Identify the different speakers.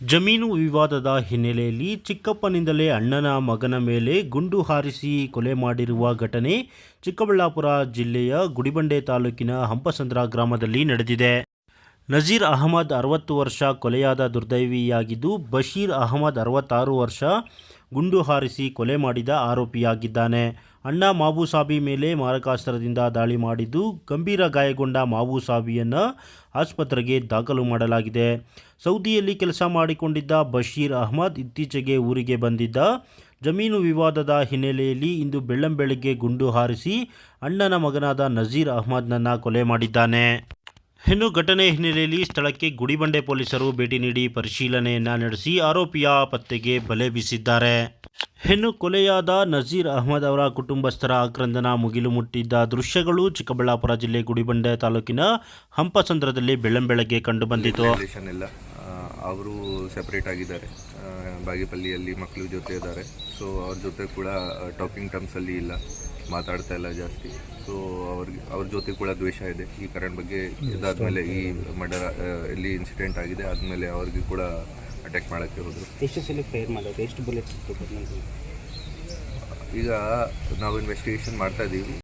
Speaker 1: ಜಮೀನು ವಿವಾದದ ಹಿನ್ನೆಲೆಯಲ್ಲಿ ಚಿಕ್ಕಪ್ಪನಿಂದಲೇ ಅಣ್ಣನ ಮಗನ ಮೇಲೆ ಗುಂಡು ಹಾರಿಸಿ ಕೊಲೆ ಮಾಡಿರುವ ಘಟನೆ ಚಿಕ್ಕಬಳ್ಳಾಪುರ ಜಿಲ್ಲೆಯ ಗುಡಿಬಂಡೆ ತಾಲೂಕಿನ ಹಂಪಸಂದ್ರ ಗ್ರಾಮದಲ್ಲಿ ನಡೆದಿದೆ. ನಜೀರ್ ಅಹಮದ್ ಅರವತ್ತು ವರ್ಷ ಕೊಲೆಯಾದ ದುರ್ದೈವಿಯಾಗಿದ್ದು, ಬಶೀರ್ ಅಹಮದ್ ಅರವತ್ತಾರು ವರ್ಷ ಗುಂಡು ಹಾರಿಸಿ ಕೊಲೆ ಮಾಡಿದ ಆರೋಪಿಯಾಗಿದ್ದಾನೆ. ಅಣ್ಣ ಮಾಬೂಸಾಬಿ ಮೇಲೆ ಮಾರಕಾಸ್ತ್ರದಿಂದ ದಾಳಿ ಮಾಡಿದ್ದು, ಗಂಭೀರ ಗಾಯಗೊಂಡ ಮಾಬೂಸಾಬಿಯನ್ನು ಆಸ್ಪತ್ರೆಗೆ ದಾಖಲು ಮಾಡಲಾಗಿದೆ. ಸೌದಿಯಲ್ಲಿ ಕೆಲಸ ಮಾಡಿಕೊಂಡಿದ್ದ ಬಶೀರ್ ಅಹಮದ್ ಇತ್ತೀಚೆಗೆ ಊರಿಗೆ ಬಂದಿದ್ದ. ಜಮೀನು ವಿವಾದದ ಹಿನ್ನೆಲೆಯಲ್ಲಿ ಇಂದು ಬೆಳ್ಳಂಬೆಳಗ್ಗೆ ಗುಂಡು ಹಾರಿಸಿ ಅಣ್ಣನ ಮಗನಾದ ನಜೀರ್ ಅಹಮದ್ನನ್ನು ಕೊಲೆ ಮಾಡಿದ್ದಾನೆ. ಇನ್ನು ಘಟನೆ ಹಿನ್ನೆಲೆಯಲ್ಲಿ ಸ್ಥಳಕ್ಕೆ ಗುಡಿಬಂಡೆ ಪೊಲೀಸರು ಭೇಟಿ ನೀಡಿ ಪರಿಶೀಲನೆಯನ್ನು ನಡೆಸಿ ಆರೋಪಿಯ ಪತ್ತೆಗೆ ಬಲೆ ಬೀಸಿದ್ದಾರೆ. ಇನ್ನು ಕೊಲೆಯಾದ ನಜೀರ್ ಅಹಮದ್ ಅವರ ಕುಟುಂಬಸ್ಥರ ಆಕ್ರಂದನ ಮುಗಿಲು ಮುಟ್ಟಿದ್ದ ದೃಶ್ಯಗಳು ಚಿಕ್ಕಬಳ್ಳಾಪುರ ಜಿಲ್ಲೆ ಗುಡಿಬಂಡೆ ತಾಲೂಕಿನ ಹಂಪಸಂದ್ರದಲ್ಲಿ ಬೆಳ್ಳಂಬೆಳಗ್ಗೆ
Speaker 2: ಕಂಡು ಇಲ್ಲ ಅವರು ಸೆಪರೇಟ್ ಆಗಿದ್ದಾರೆ. ಬಾಗೇಪಲ್ಲಿಯಲ್ಲಿ ಮಕ್ಕಳು ಜೊತೆ ಇದ್ದಾರೆ. ಸೊ ಅವ್ರ ಜೊತೆ ಕೂಡ ಟಾಕಿಂಗ್ ಟರ್ಮ್ಸಲ್ಲಿ ಇಲ್ಲ. ಮಾತಾಡ್ತಾ ಇಲ್ಲ ಜಾಸ್ತಿ. ಸೊ ಅವ್ರಿಗೆ, ಅವ್ರ ಜೊತೆ ಕೂಡ ದ್ವೇಷ ಇದೆ. ಈ ಕಾರಣ ಬಗ್ಗೆ ಇದಾದ್ಮೇಲೆ ಈ ಮರ್ಡರ್ ಇಲ್ಲಿ ಇನ್ಸಿಡೆಂಟ್ ಆಗಿದೆ. ಆದಮೇಲೆ ಅವ್ರಿಗೆ ಕೂಡ ಅಟ್ಯಾಕ್ ಮಾಡೋಕ್ಕೆ ಹೋದರು.
Speaker 3: ಎಷ್ಟು ಸಲ ಫೈರ್ ಮಾಡೋದು ಎಷ್ಟು ಬುಲೆಟ್ಸ್
Speaker 2: ಈಗ ನಾವು ಇನ್ವೆಸ್ಟಿಗೇಷನ್ ಮಾಡ್ತಾ ಇದ್ದೀವಿ